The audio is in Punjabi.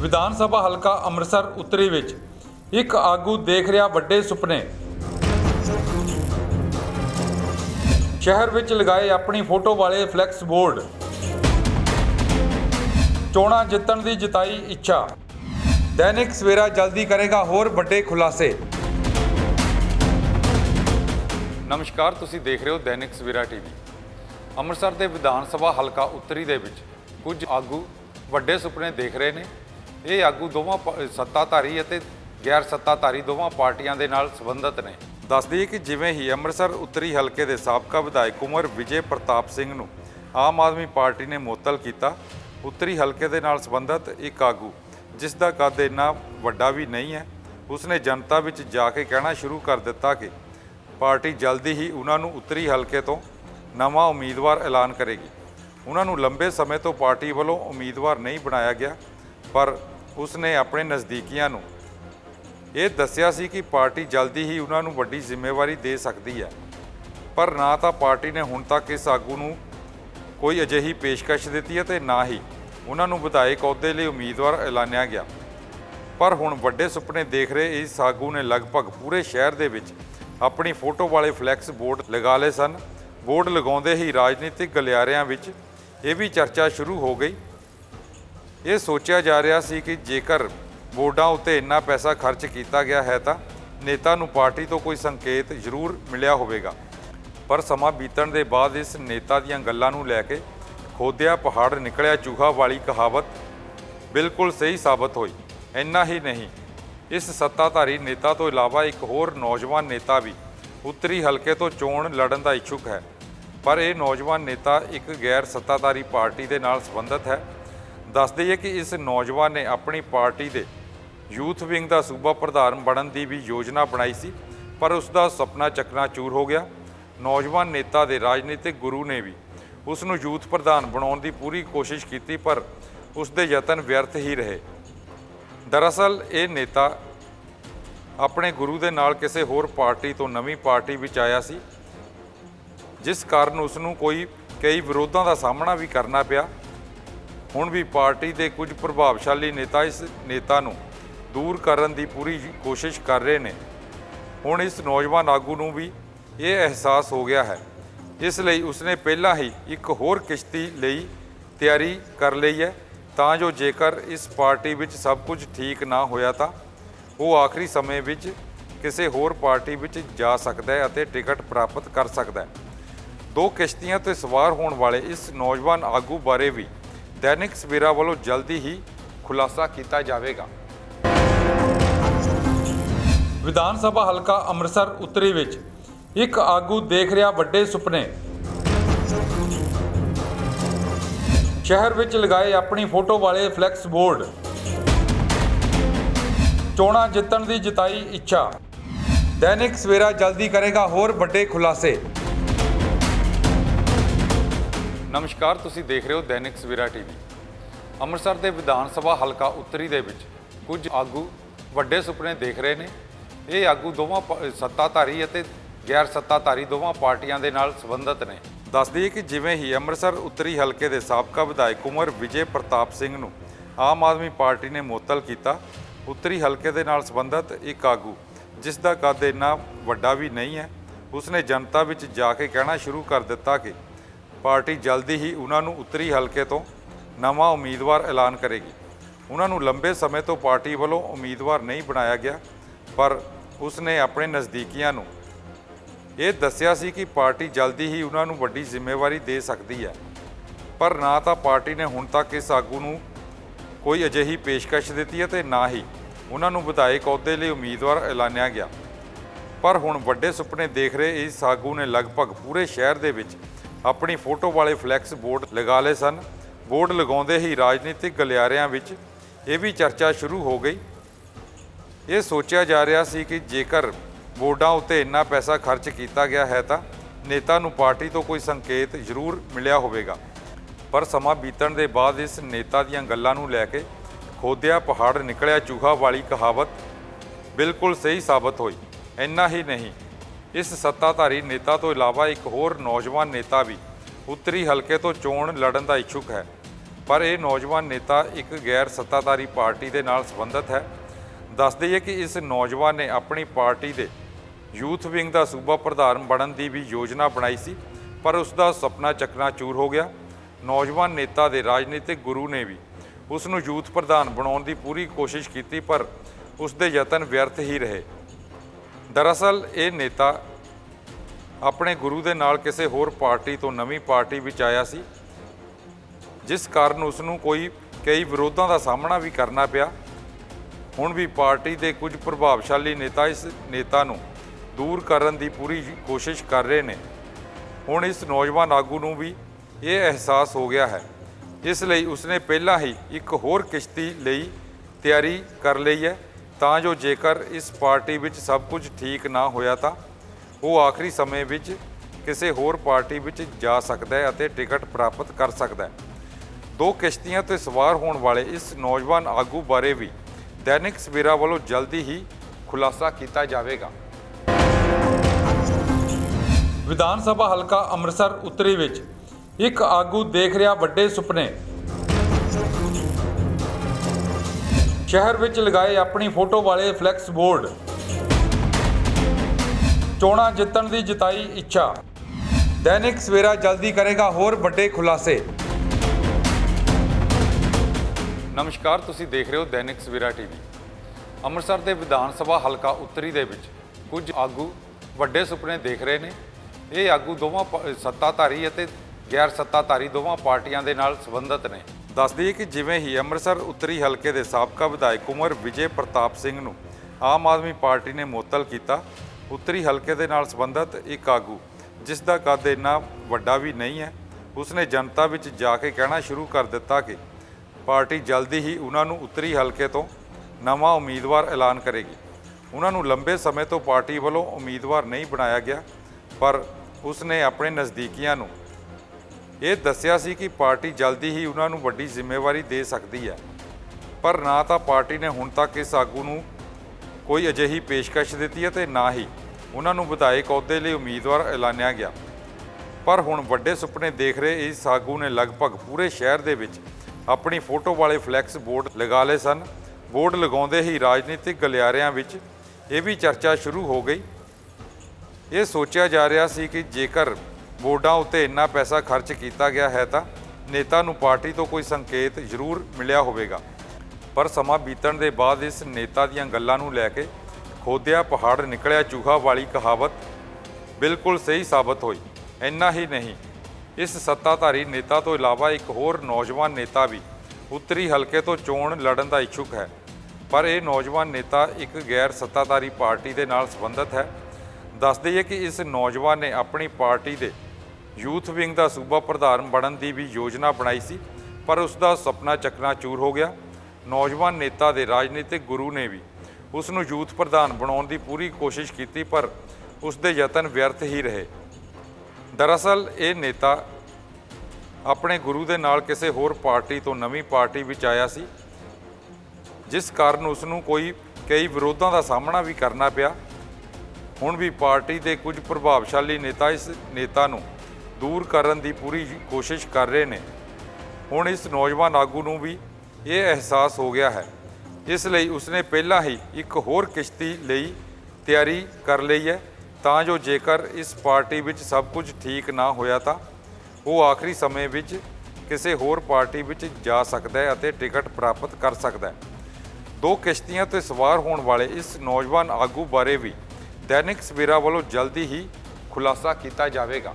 ਵਿਧਾਨ ਸਭਾ ਹਲਕਾ ਅੰਮ੍ਰਿਤਸਰ ਉੱਤਰੀ ਵਿੱਚ ਇੱਕ ਆਗੂ ਦੇਖ ਰਿਹਾ ਵੱਡੇ ਸੁਪਨੇ। ਸ਼ਹਿਰ ਵਿੱਚ ਲਗਾਏ ਆਪਣੀ ਫੋਟੋ ਵਾਲੇ ਫਲੈਕਸ ਬੋਰਡ। ਚੋਣਾਂ ਜਿੱਤਣ ਦੀ ਜਤਾਈ ਇੱਛਾ। ਦੈਨਿਕ ਸਵੇਰਾ ਜਲਦੀ ਕਰੇਗਾ ਹੋਰ ਵੱਡੇ ਖੁਲਾਸੇ। ਨਮਸਕਾਰ, ਤੁਸੀਂ ਦੇਖ ਰਹੇ ਹੋ ਦੈਨਿਕ ਸਵੇਰਾ ਟੀਵੀ। ਅੰਮ੍ਰਿਤਸਰ ਦੇ ਵਿਧਾਨ ਸਭਾ ਹਲਕਾ ਉੱਤਰੀ ਦੇ ਵਿੱਚ ਕੁਝ ਆਗੂ ਵੱਡੇ ਸੁਪਨੇ ਦੇਖ ਰਹੇ ਨੇ। ਇਹ ਆਗੂ ਦੋਵਾਂ ਪ- ਸੱਤਾਧਾਰੀ ਅਤੇ ਗੈਰ ਸੱਤਾਧਾਰੀ ਦੋਵਾਂ ਪਾਰਟੀਆਂ ਦੇ ਨਾਲ ਸੰਬੰਧਿਤ ਨੇ। ਦੱਸ ਦਈਏ ਕਿ ਜਿਵੇਂ ਹੀ ਅੰਮ੍ਰਿਤਸਰ ਉੱਤਰੀ ਹਲਕੇ ਦੇ ਸਾਬਕਾ ਵਿਧਾਇਕ ਉਮਰ ਵਿਜੇ ਪ੍ਰਤਾਪ ਸਿੰਘ ਨੂੰ ਆਮ ਆਦਮੀ ਪਾਰਟੀ ਨੇ ਮੁਅੱਤਲ ਕੀਤਾ, ਉੱਤਰੀ ਹਲਕੇ ਦੇ ਨਾਲ ਸੰਬੰਧਿਤ ਇੱਕ ਆਗੂ, ਜਿਸ ਦਾ ਕੱਦ ਇੰਨਾ ਵੱਡਾ ਵੀ ਨਹੀਂ ਹੈ, ਉਸਨੇ ਜਨਤਾ ਵਿੱਚ ਜਾ ਕੇ ਕਹਿਣਾ ਸ਼ੁਰੂ ਕਰ ਦਿੱਤਾ ਕਿ ਪਾਰਟੀ ਜਲਦੀ ਹੀ ਉਹਨਾਂ ਨੂੰ ਉੱਤਰੀ ਹਲਕੇ ਤੋਂ ਨਵਾਂ ਉਮੀਦਵਾਰ ਐਲਾਨ ਕਰੇਗੀ। ਉਹਨਾਂ ਨੂੰ ਲੰਬੇ ਸਮੇਂ ਤੋਂ ਪਾਰਟੀ ਵੱਲੋਂ ਉਮੀਦਵਾਰ ਨਹੀਂ ਬਣਾਇਆ ਗਿਆ ਪਰ ਉਸਨੇ ਆਪਣੇ ਨਜ਼ਦੀਕੀਆਂ ਨੂੰ ਇਹ ਦੱਸਿਆ ਸੀ ਕਿ ਪਾਰਟੀ ਜਲਦੀ ਹੀ ਉਹਨਾਂ ਨੂੰ ਵੱਡੀ ਜ਼ਿੰਮੇਵਾਰੀ ਦੇ ਸਕਦੀ ਹੈ। ਪਰ ਨਾ ਤਾਂ ਪਾਰਟੀ ਨੇ ਹੁਣ ਤੱਕ ਇਸ ਆਗੂ ਨੂੰ ਕੋਈ ਅਜਿਹੀ ਪੇਸ਼ਕਸ਼ ਦਿੱਤੀ ਹੈ ਤੇ ਨਾ ਹੀ ਉਹਨਾਂ ਨੂੰ ਵਿਧਾਇਕ ਅਹੁਦੇ ਲਈ ਉਮੀਦਵਾਰ ਐਲਾਨਿਆ ਗਿਆ। ਪਰ ਹੁਣ ਵੱਡੇ ਸੁਪਨੇ ਦੇਖ ਰਹੇ ਇਸ ਆਗੂ ਨੇ ਲਗਭਗ ਪੂਰੇ ਸ਼ਹਿਰ ਦੇ ਵਿੱਚ ਆਪਣੀ ਫੋਟੋ ਵਾਲੇ ਫਲੈਕਸ ਬੋਰਡ ਲਗਾ ਲਏ ਸਨ। ਬੋਰਡ ਲਗਾਉਂਦੇ ਹੀ ਰਾਜਨੀਤਿਕ ਗਲਿਆਰਿਆਂ ਵਿੱਚ ਇਹ ਵੀ ਚਰਚਾ ਸ਼ੁਰੂ ਹੋ ਗਈ ਇਹ ਸੋਚਿਆ ਜਾ ਰਿਹਾ ਸੀ ਕਿ ਜੇਕਰ ਬੋਰਡਾਂ ਉੱਤੇ ਇੰਨਾ ਪੈਸਾ ਖਰਚ ਕੀਤਾ ਗਿਆ ਹੈ ਤਾਂ ਨੇਤਾ ਨੂੰ ਪਾਰਟੀ ਤੋਂ ਕੋਈ ਸੰਕੇਤ ਜ਼ਰੂਰ ਮਿਲਿਆ ਹੋਵੇਗਾ। ਪਰ ਸਮਾਂ ਬੀਤਣ ਦੇ ਬਾਅਦ ਇਸ ਨੇਤਾ ਦੀਆਂ ਗੱਲਾਂ ਨੂੰ ਲੈ ਕੇ ਖੋਦਿਆ ਪਹਾੜ ਨਿਕਲਿਆ, ਚੂਹਾ ਵਾਲੀ ਕਹਾਵਤ ਬਿਲਕੁਲ ਸਹੀ ਸਾਬਤ ਹੋਈ। ਇੰਨਾ ਹੀ ਨਹੀਂ, ਇਸ ਸੱਤਾਧਾਰੀ ਨੇਤਾ ਤੋਂ ਇਲਾਵਾ ਇੱਕ ਹੋਰ ਨੌਜਵਾਨ ਨੇਤਾ ਵੀ ਉੱਤਰੀ ਹਲਕੇ ਤੋਂ ਚੋਣ ਲੜਨ ਦਾ ਇੱਛੁਕ ਹੈ। ਪਰ ਇਹ ਨੌਜਵਾਨ ਨੇਤਾ ਇੱਕ ਗੈਰ ਸੱਤਾਧਾਰੀ ਪਾਰਟੀ ਦੇ ਨਾਲ ਸੰਬੰਧਿਤ ਹੈ। ਦੱਸ ਦਈਏ ਕਿ ਇਸ ਨੌਜਵਾਨ ਨੇ ਆਪਣੀ ਪਾਰਟੀ ਦੇ ਯੂਥ ਵਿੰਗ ਦਾ ਸੂਬਾ ਪ੍ਰਧਾਨ ਬਣਨ ਦੀ ਵੀ ਯੋਜਨਾ ਬਣਾਈ ਸੀ, ਪਰ ਉਸ ਦਾ ਸੁਪਨਾ ਚਕਨਾਚੂਰ ਹੋ ਗਿਆ। ਨੌਜਵਾਨ ਨੇਤਾ ਦੇ ਰਾਜਨੀਤਿਕ ਗੁਰੂ ਨੇ ਵੀ ਉਸ ਨੂੰ ਯੂਥ ਪ੍ਰਧਾਨ ਬਣਾਉਣ ਦੀ ਪੂਰੀ ਕੋਸ਼ਿਸ਼ ਕੀਤੀ, ਪਰ ਉਸ ਦੇ ਯਤਨ ਵਿਅਰਥ ਹੀ ਰਹੇ। ਦਰਅਸਲ, ਇਹ ਨੇਤਾ ਆਪਣੇ ਗੁਰੂ ਦੇ ਨਾਲ ਕਿਸੇ ਹੋਰ ਪਾਰਟੀ ਤੋਂ ਨਵੀਂ ਪਾਰਟੀ ਵਿੱਚ ਆਇਆ ਸੀ, ਜਿਸ ਕਾਰਨ ਉਸ ਨੂੰ ਕੋਈ ਕਈ ਵਿਰੋਧਾਂ ਦਾ ਸਾਹਮਣਾ ਵੀ ਕਰਨਾ ਪਿਆ। ਹੁਣ ਵੀ ਪਾਰਟੀ ਦੇ ਕੁਝ ਪ੍ਰਭਾਵਸ਼ਾਲੀ ਨੇਤਾ ਇਸ ਨੇਤਾ ਨੂੰ ਦੂਰ ਕਰਨ ਦੀ ਪੂਰੀ ਕੋਸ਼ਿਸ਼ ਕਰ ਰਹੇ ਨੇ। ਹੁਣ ਇਸ ਨੌਜਵਾਨ ਆਗੂ ਨੂੰ ਵੀ ਇਹ ਅਹਿਸਾਸ ਹੋ ਗਿਆ ਹੈ। ਇਸ ਲਈ ਉਸਨੇ ਪਹਿਲਾਂ ਹੀ ਇੱਕ ਹੋਰ ਕਿਸ਼ਤੀ ਲਈ ਤਿਆਰੀ ਕਰ ਲਈ ਹੈ ਤਾਂ ਜੋ ਜੇਕਰ ਇਸ ਪਾਰਟੀ ਵਿੱਚ ਸਭ ਕੁਝ ਠੀਕ ਨਾ ਹੋਇਆ ਤਾਂ ਉਹ ਆਖਰੀ ਸਮੇਂ ਵਿੱਚ ਕਿਸੇ ਹੋਰ ਪਾਰਟੀ ਵਿੱਚ ਜਾ ਸਕਦਾ ਹੈ ਅਤੇ ਟਿਕਟ ਪ੍ਰਾਪਤ ਕਰ ਸਕਦਾ ਹੈ। ਦੋ ਕਿਸ਼ਤੀਆਂ ਤੇ ਸਵਾਰ ਹੋਣ ਵਾਲੇ ਇਸ ਨੌਜਵਾਨ ਆਗੂ ਬਾਰੇ ਵੀ ਦੈਨਿਕ ਸਵੇਰਾ ਵੱਲੋਂ ਜਲਦੀ ਹੀ ਖੁਲਾਸਾ ਕੀਤਾ ਜਾਵੇਗਾ। ਵਿਧਾਨ ਸਭਾ ਹਲਕਾ ਅੰਮ੍ਰਿਤਸਰ ਉੱਤਰੀ ਵਿੱਚ ਇੱਕ ਆਗੂ ਦੇਖ ਰਿਹਾ ਵੱਡੇ ਸੁਪਨੇ। ਸ਼ਹਿਰ ਵਿੱਚ ਲਗਾਏ ਆਪਣੀ ਫੋਟੋ ਵਾਲੇ ਫਲੈਕਸ ਬੋਰਡ। ਚੋਣਾਂ ਜਿੱਤਣ ਦੀ ਜਤਾਈ ਇੱਛਾ। ਦੈਨਿਕ ਸਵੇਰਾ ਜਲਦੀ ਕਰੇਗਾ ਹੋਰ ਵੱਡੇ ਖੁਲਾਸੇ। ਨਮਸਕਾਰ, ਤੁਸੀਂ ਦੇਖ ਰਹੇ ਹੋ ਦੈਨਿਕ ਸਵੇਰਾ ਟੀਵੀ। ਅੰਮ੍ਰਿਤਸਰ ਦੇ ਵਿਧਾਨ ਸਭਾ ਹਲਕਾ ਉੱਤਰੀ ਦੇ ਵਿੱਚ ਕੁਝ ਆਗੂ ਵੱਡੇ ਸੁਪਨੇ ਦੇਖ ਰਹੇ ਨੇ। ਇਹ ਆਗੂ ਦੋਵਾਂ ਪ- ਸੱਤਾਧਾਰੀ ਅਤੇ ਗੈਰ ਸੱਤਾਧਾਰੀ ਦੋਵਾਂ ਪਾਰਟੀਆਂ ਦੇ ਨਾਲ ਸੰਬੰਧਿਤ ਨੇ। ਦੱਸ ਦਈਏ ਕਿ ਜਿਵੇਂ ਹੀ ਅੰਮ੍ਰਿਤਸਰ ਉੱਤਰੀ ਹਲਕੇ ਦੇ ਸਾਬਕਾ ਵਿਧਾਇਕ ਉਮਰ ਵਿਜੇ ਪ੍ਰਤਾਪ ਸਿੰਘ ਨੂੰ ਆਮ ਆਦਮੀ ਪਾਰਟੀ ਨੇ ਮੁਅੱਤਲ ਕੀਤਾ, ਉੱਤਰੀ ਹਲਕੇ ਦੇ ਨਾਲ ਸੰਬੰਧਿਤ ਇੱਕ ਆਗੂ, ਜਿਸ ਦਾ ਕੱਦ ਇੰਨਾ ਵੱਡਾ ਵੀ ਨਹੀਂ ਹੈ, ਉਸਨੇ ਜਨਤਾ ਵਿੱਚ ਜਾ ਕੇ ਕਹਿਣਾ ਸ਼ੁਰੂ ਕਰ ਦਿੱਤਾ ਕਿ ਪਾਰਟੀ ਜਲਦੀ ਹੀ ਉਹਨਾਂ ਨੂੰ ਉੱਤਰੀ ਹਲਕੇ ਤੋਂ ਨਵਾਂ ਉਮੀਦਵਾਰ ਐਲਾਨ ਕਰੇਗੀ। ਉਹਨਾਂ ਨੂੰ ਲੰਬੇ ਸਮੇਂ ਤੋਂ ਪਾਰਟੀ ਵੱਲੋਂ ਉਮੀਦਵਾਰ ਨਹੀਂ ਬਣਾਇਆ ਗਿਆ, ਪਰ ਉਸ ਨੇ ਆਪਣੇ ਨਜ਼ਦੀਕੀਆਂ ਨੂੰ ਇਹ ਦੱਸਿਆ ਸੀ ਕਿ ਪਾਰਟੀ ਜਲਦੀ ਹੀ ਉਹਨਾਂ ਨੂੰ ਵੱਡੀ ਜ਼ਿੰਮੇਵਾਰੀ ਦੇ ਸਕਦੀ ਹੈ। ਪਰ ਨਾ ਤਾਂ ਪਾਰਟੀ ਨੇ ਹੁਣ ਤੱਕ ਇਸ ਆਗੂ ਨੂੰ ਕੋਈ ਅਜਿਹੀ ਪੇਸ਼ਕਸ਼ ਦਿੱਤੀ ਹੈ ਤੇ ਨਾ ਹੀ ਉਹਨਾਂ ਨੂੰ ਵਿਧਾਇਕ ਅਹੁਦੇ ਲਈ ਉਮੀਦਵਾਰ ਐਲਾਨਿਆ ਗਿਆ। ਪਰ ਹੁਣ ਵੱਡੇ ਸੁਪਨੇ ਦੇਖ ਰਹੇ ਇਸ ਆਗੂ ਨੇ ਲਗਭਗ ਪੂਰੇ ਸ਼ਹਿਰ ਦੇ ਵਿੱਚ ਆਪਣੀ ਫੋਟੋ ਵਾਲੇ ਫਲੈਕਸ ਬੋਰਡ ਲਗਾ ਲਏ ਸਨ। ਬੋਰਡ ਲਗਾਉਂਦੇ ਹੀ ਰਾਜਨੀਤਿਕ ਗਲਿਆਰਿਆਂ ਵਿੱਚ ਇਹ ਵੀ ਚਰਚਾ ਸ਼ੁਰੂ ਹੋ ਗਈ। ਇਹ ਸੋਚਿਆ ਜਾ ਰਿਹਾ ਸੀ ਕਿ ਜੇਕਰ ਬੋਰਡਾਂ ਉੱਤੇ ਇੰਨਾ ਪੈਸਾ ਖਰਚ ਕੀਤਾ ਗਿਆ ਹੈ ਤਾਂ ਨੇਤਾ ਨੂੰ ਪਾਰਟੀ ਤੋਂ ਕੋਈ ਸੰਕੇਤ ਜ਼ਰੂਰ ਮਿਲਿਆ ਹੋਵੇਗਾ। ਪਰ ਸਮਾਂ ਬੀਤਣ ਦੇ ਬਾਅਦ ਇਸ ਨੇਤਾ ਦੀਆਂ ਗੱਲਾਂ ਨੂੰ ਲੈ ਕੇ ਖੋਦਿਆ ਪਹਾੜ ਨਿਕਲਿਆ, ਚੂਹਾ ਵਾਲੀ ਕਹਾਵਤ ਬਿਲਕੁਲ ਸਹੀ ਸਾਬਤ ਹੋਈ। ਇੰਨਾ ਹੀ ਨਹੀਂ। ਇਸ ਸੱਤਾਧਾਰੀ ਨੇਤਾ ਤੋਂ ਇਲਾਵਾ ਇੱਕ ਹੋਰ ਨੌਜਵਾਨ ਨੇਤਾ ਵੀ ਉੱਤਰੀ ਹਲਕੇ ਤੋਂ ਚੋਣ ਲੜਨ ਦਾ ਇੱਛੁਕ ਹੈ। ਪਰ ਇਹ ਨੌਜਵਾਨ ਨੇਤਾ ਇੱਕ ਗੈਰ ਸੱਤਾਧਾਰੀ ਪਾਰਟੀ ਦੇ ਨਾਲ ਸੰਬੰਧਿਤ ਹੈ। ਦੱਸ ਦਈਏ ਕਿ ਇਸ ਨੌਜਵਾਨ ਨੇ ਆਪਣੀ ਪਾਰਟੀ ਦੇ ਯੂਥ ਵਿੰਗ ਦਾ ਸੂਬਾ ਪ੍ਰਧਾਨ ਬਣਨ ਦੀ ਵੀ ਯੋਜਨਾ ਬਣਾਈ ਸੀ, ਪਰ ਉਸ ਦਾ ਸੁਪਨਾ ਚਕਨਾਚੂਰ ਹੋ ਗਿਆ। ਨੌਜਵਾਨ ਨੇਤਾ ਦੇ ਰਾਜਨੀਤਿਕ ਗੁਰੂ ਨੇ ਵੀ ਉਸ ਨੂੰ ਯੂਥ ਪ੍ਰਧਾਨ ਬਣਾਉਣ ਦੀ ਪੂਰੀ ਕੋਸ਼ਿਸ਼ ਕੀਤੀ, ਪਰ ਉਸ ਦੇ ਯਤਨ ਵਿਅਰਥ ਹੀ ਰਹੇ। ਦਰਅਸਲ ਇਹ ਨੇਤਾ ਆਪਣੇ ਗੁਰੂ ਦੇ ਨਾਲ ਕਿਸੇ ਹੋਰ ਪਾਰਟੀ ਤੋਂ ਨਵੀਂ ਪਾਰਟੀ ਵਿੱਚ ਆਇਆ ਸੀ, ਜਿਸ ਕਾਰਨ ਉਸ ਨੂੰ ਕੋਈ, ਕਈ ਵਿਰੋਧਾਂ ਦਾ ਸਾਹਮਣਾ ਵੀ ਕਰਨਾ ਪਿਆ। ਹੁਣ ਵੀ ਪਾਰਟੀ ਦੇ ਕੁਝ ਪ੍ਰਭਾਵਸ਼ਾਲੀ ਨੇਤਾ ਇਸ ਨੇਤਾ ਨੂੰ ਦੂਰ ਕਰਨ ਦੀ ਪੂਰੀ ਕੋਸ਼ਿਸ਼ ਕਰ ਰਹੇ ਨੇ। ਹੁਣ ਇਸ ਨੌਜਵਾਨ ਆਗੂ ਨੂੰ ਵੀ ਇਹ ਅਹਿਸਾਸ ਹੋ ਗਿਆ ਹੈ। ਇਸ ਲਈ ਉਸਨੇ ਪਹਿਲਾਂ ਹੀ ਇੱਕ ਹੋਰ ਕਿਸ਼ਤੀ ਲਈ ਤਿਆਰੀ ਕਰ ਲਈ ਹੈ। ਤਾਂ ਜੋ ਜੇਕਰ ਇਸ ਪਾਰਟੀ ਵਿੱਚ ਸਭ ਕੁਝ ਠੀਕ ਨਾ ਹੋਇਆ ਤਾਂ ਉਹ ਆਖਰੀ ਸਮੇਂ ਵਿੱਚ ਕਿਸੇ ਹੋਰ ਪਾਰਟੀ ਵਿੱਚ ਜਾ ਸਕਦਾ ਹੈ ਅਤੇ ਟਿਕਟ ਪ੍ਰਾਪਤ ਕਰ ਸਕਦਾ ਹੈ। ਦੋ ਕਿਸ਼ਤੀਆਂ ਤੇ ਸਵਾਰ ਹੋਣ ਵਾਲੇ ਇਸ ਨੌਜਵਾਨ ਆਗੂ ਬਾਰੇ ਵੀ ਦੈਨਿਕ ਸਵੇਰਾ ਵੱਲੋਂ ਜਲਦੀ ਹੀ ਖੁਲਾਸਾ ਕੀਤਾ ਜਾਵੇਗਾ। ਵਿਧਾਨ ਸਭਾ ਹਲਕਾ ਅੰਮ੍ਰਿਤਸਰ ਉੱਤਰੀ ਵਿੱਚ ਇੱਕ ਆਗੂ ਦੇਖ ਰਿਹਾ ਵੱਡੇ ਸੁਪਨੇ ਸ਼ਹਿਰ ਵਿੱਚ ਲਗਾਏ ਆਪਣੀ ਫੋਟੋ ਵਾਲੇ ਫਲੈਕਸ ਬੋਰਡ। ਚੋਣਾਂ ਜਿੱਤਣ ਦੀ ਜਤਾਈ ਇੱਛਾ। ਦੈਨਿਕ ਸਵੇਰਾ ਜਲਦੀ ਕਰੇਗਾ ਹੋਰ ਵੱਡੇ ਖੁਲਾਸੇ। ਨਮਸਕਾਰ, ਤੁਸੀਂ ਦੇਖ ਰਹੇ ਹੋ ਦੈਨਿਕ ਸਵੇਰਾ ਟੀਵੀ। ਅੰਮ੍ਰਿਤਸਰ ਦੇ ਵਿਧਾਨ ਸਭਾ ਹਲਕਾ ਉੱਤਰੀ ਦੇ ਵਿੱਚ ਕੁਝ ਆਗੂ ਵੱਡੇ ਸੁਪਨੇ ਦੇਖ ਰਹੇ ਨੇ। ਇਹ ਆਗੂ ਦੋਵਾਂ ਪ- ਸੱਤਾਧਾਰੀ ਅਤੇ ਗੈਰ ਸੱਤਾਧਾਰੀ ਦੋਵਾਂ ਪਾਰਟੀਆਂ ਦੇ ਨਾਲ ਸੰਬੰਧਿਤ ਨੇ। ਦੱਸ ਦਈਏ ਕਿ ਜਿਵੇਂ ਹੀ ਅੰਮ੍ਰਿਤਸਰ ਉੱਤਰੀ ਹਲਕੇ ਦੇ ਸਾਬਕਾ ਵਿਧਾਇਕ ਉਮਰ ਵਿਜੇ ਪ੍ਰਤਾਪ ਸਿੰਘ ਨੂੰ ਆਮ ਆਦਮੀ ਪਾਰਟੀ ਨੇ ਮੁਅੱਤਲ ਕੀਤਾ, ਉੱਤਰੀ ਹਲਕੇ ਦੇ ਨਾਲ ਸੰਬੰਧਿਤ ਇੱਕ ਆਗੂ, ਜਿਸ ਦਾ ਕੱਦ ਇੰਨਾ ਵੱਡਾ ਵੀ ਨਹੀਂ ਹੈ, ਉਸਨੇ ਜਨਤਾ ਵਿੱਚ ਜਾ ਕੇ ਕਹਿਣਾ ਸ਼ੁਰੂ ਕਰ ਦਿੱਤਾ ਕਿ ਪਾਰਟੀ ਜਲਦੀ ਹੀ ਉਹਨਾਂ ਨੂੰ ਉੱਤਰੀ ਹਲਕੇ ਤੋਂ ਨਵਾਂ ਉਮੀਦਵਾਰ ਐਲਾਨ ਕਰੇਗੀ। ਉਹਨਾਂ ਨੂੰ ਲੰਬੇ ਸਮੇਂ ਤੋਂ ਪਾਰਟੀ ਵੱਲੋਂ ਉਮੀਦਵਾਰ ਨਹੀਂ ਬਣਾਇਆ ਗਿਆ, ਪਰ ਉਸਨੇ ਆਪਣੇ ਨਜ਼ਦੀਕੀਆਂ ਨੂੰ ਇਹ ਦੱਸਿਆ ਸੀ ਕਿ ਪਾਰਟੀ ਜਲਦੀ ਹੀ ਉਹਨਾਂ ਨੂੰ ਵੱਡੀ ਜ਼ਿੰਮੇਵਾਰੀ ਦੇ ਸਕਦੀ ਹੈ। ਪਰ ਨਾ ਤਾਂ ਪਾਰਟੀ ਨੇ ਹੁਣ ਤੱਕ ਇਸ ਆਗੂ ਨੂੰ ਕੋਈ ਅਜਿਹੀ ਪੇਸ਼ਕਸ਼ ਦਿੱਤੀ ਹੈ ਤੇ ਨਾ ਹੀ ਉਹਨਾਂ ਨੂੰ ਵਿਧਾਇਕ ਅਹੁਦੇ ਲਈ ਉਮੀਦਵਾਰ ਐਲਾਨਿਆ ਗਿਆ। ਪਰ ਹੁਣ ਵੱਡੇ ਸੁਪਨੇ ਦੇਖ ਰਹੇ ਇਸ ਆਗੂ ਨੇ ਲਗਭਗ ਪੂਰੇ ਸ਼ਹਿਰ ਦੇ ਵਿੱਚ ਆਪਣੀ ਫੋਟੋ ਵਾਲੇ ਫਲੈਕਸ ਬੋਰਡ ਲਗਾ ਲਏ ਸਨ। ਬੋਰਡ ਲਗਾਉਂਦੇ ਹੀ ਰਾਜਨੀਤਿਕ ਗਲਿਆਰਿਆਂ ਵਿੱਚ ਇਹ ਵੀ ਚਰਚਾ ਸ਼ੁਰੂ ਹੋ ਗਈ। ਇਹ ਸੋਚਿਆ ਜਾ ਰਿਹਾ ਸੀ ਕਿ ਜੇਕਰ ਬੋਰਡਾਂ ਉੱਤੇ ਇੰਨਾ ਪੈਸਾ ਖਰਚ ਕੀਤਾ ਗਿਆ ਹੈ ਤਾਂ ਨੇਤਾ ਨੂੰ ਪਾਰਟੀ ਤੋਂ ਕੋਈ ਸੰਕੇਤ ਜ਼ਰੂਰ ਮਿਲਿਆ ਹੋਵੇਗਾ। ਪਰ ਸਮਾਂ ਬੀਤਣ ਦੇ ਬਾਅਦ ਇਸ ਨੇਤਾ ਦੀਆਂ ਗੱਲਾਂ ਨੂੰ ਲੈ ਕੇ ਖੋਦਿਆ ਪਹਾੜ ਨਿਕਲਿਆ, ਚੂਹਾ ਵਾਲੀ ਕਹਾਵਤ ਬਿਲਕੁਲ ਸਹੀ ਸਾਬਤ ਹੋਈ। ਇੰਨਾ ਹੀ ਨਹੀਂ, ਇਸ ਸੱਤਾਧਾਰੀ ਨੇਤਾ ਤੋਂ ਇਲਾਵਾ ਇੱਕ ਹੋਰ ਨੌਜਵਾਨ ਨੇਤਾ ਵੀ ਉੱਤਰੀ ਹਲਕੇ ਤੋਂ ਚੋਣ ਲੜਨ ਦਾ ਇੱਛੁਕ ਹੈ। ਪਰ ਇਹ ਨੌਜਵਾਨ ਨੇਤਾ ਇੱਕ ਗੈਰ ਸੱਤਾਧਾਰੀ ਪਾਰਟੀ ਦੇ ਨਾਲ ਸੰਬੰਧਿਤ ਹੈ। ਦੱਸ ਦਈਏ ਕਿ ਇਸ ਨੌਜਵਾਨ ਨੇ ਆਪਣੀ ਪਾਰਟੀ ਦੇ ਯੂਥ ਵਿੰਗ ਦਾ ਸੂਬਾ ਪ੍ਰਧਾਨ ਬਣਨ ਦੀ ਵੀ ਯੋਜਨਾ ਬਣਾਈ ਸੀ, ਪਰ ਉਸ ਦਾ ਸੁਪਨਾ ਚਕਨਾਚੂਰ ਹੋ ਗਿਆ। ਨੌਜਵਾਨ ਨੇਤਾ ਦੇ ਰਾਜਨੀਤਿਕ ਗੁਰੂ ਨੇ ਵੀ ਉਸ ਨੂੰ ਯੂਥ ਪ੍ਰਧਾਨ ਬਣਾਉਣ ਦੀ ਪੂਰੀ ਕੋਸ਼ਿਸ਼ ਕੀਤੀ, ਪਰ ਉਸ ਦੇ ਯਤਨ ਵਿਅਰਥ ਹੀ ਰਹੇ। ਦਰਅਸਲ, ਇਹ ਨੇਤਾ ਆਪਣੇ ਗੁਰੂ ਦੇ ਨਾਲ ਕਿਸੇ ਹੋਰ ਪਾਰਟੀ ਤੋਂ ਨਵੀਂ ਪਾਰਟੀ ਵਿੱਚ ਆਇਆ ਸੀ, ਜਿਸ ਕਾਰਨ ਉਸ ਨੂੰ ਕੋਈ, ਕਈ ਵਿਰੋਧਾਂ ਦਾ ਸਾਹਮਣਾ ਵੀ ਕਰਨਾ ਪਿਆ। ਹੁਣ ਵੀ ਪਾਰਟੀ ਦੇ ਕੁਝ ਪ੍ਰਭਾਵਸ਼ਾਲੀ ਨੇਤਾ ਇਸ ਨੇਤਾ ਨੂੰ ਦੂਰ ਕਰਨ ਦੀ ਪੂਰੀ ਕੋਸ਼ਿਸ਼ ਕਰ ਰਹੇ ਨੇ। ਹੁਣ ਇਸ ਨੌਜਵਾਨ ਆਗੂ ਨੂੰ ਵੀ ਇਹ ਅਹਿਸਾਸ ਹੋ ਗਿਆ ਹੈ। ਇਸ ਲਈ ਉਸਨੇ ਪਹਿਲਾਂ ਹੀ ਇੱਕ ਹੋਰ ਕਿਸ਼ਤੀ ਲਈ ਤਿਆਰੀ ਕਰ ਲਈ ਹੈ। ਤਾਂ ਜੋ ਜੇਕਰ ਇਸ ਪਾਰਟੀ ਵਿੱਚ ਸਭ ਕੁਝ ਠੀਕ ਨਾ ਹੋਇਆ ਤਾਂ ਉਹ ਆਖਰੀ ਸਮੇਂ ਵਿੱਚ ਕਿਸੇ ਹੋਰ ਪਾਰਟੀ ਵਿੱਚ ਜਾ ਸਕਦਾ ਹੈ ਅਤੇ ਟਿਕਟ ਪ੍ਰਾਪਤ ਕਰ ਸਕਦਾ ਹੈ। ਦੋ ਕਿਸ਼ਤੀਆਂ ਤੇ ਸਵਾਰ ਹੋਣ ਵਾਲੇ ਇਸ ਨੌਜਵਾਨ ਆਗੂ ਬਾਰੇ ਵੀ ਦੈਨਿਕ ਸਵੇਰਾ ਵੱਲੋਂ ਜਲਦੀ ਹੀ ਖੁਲਾਸਾ ਕੀਤਾ ਜਾਵੇਗਾ।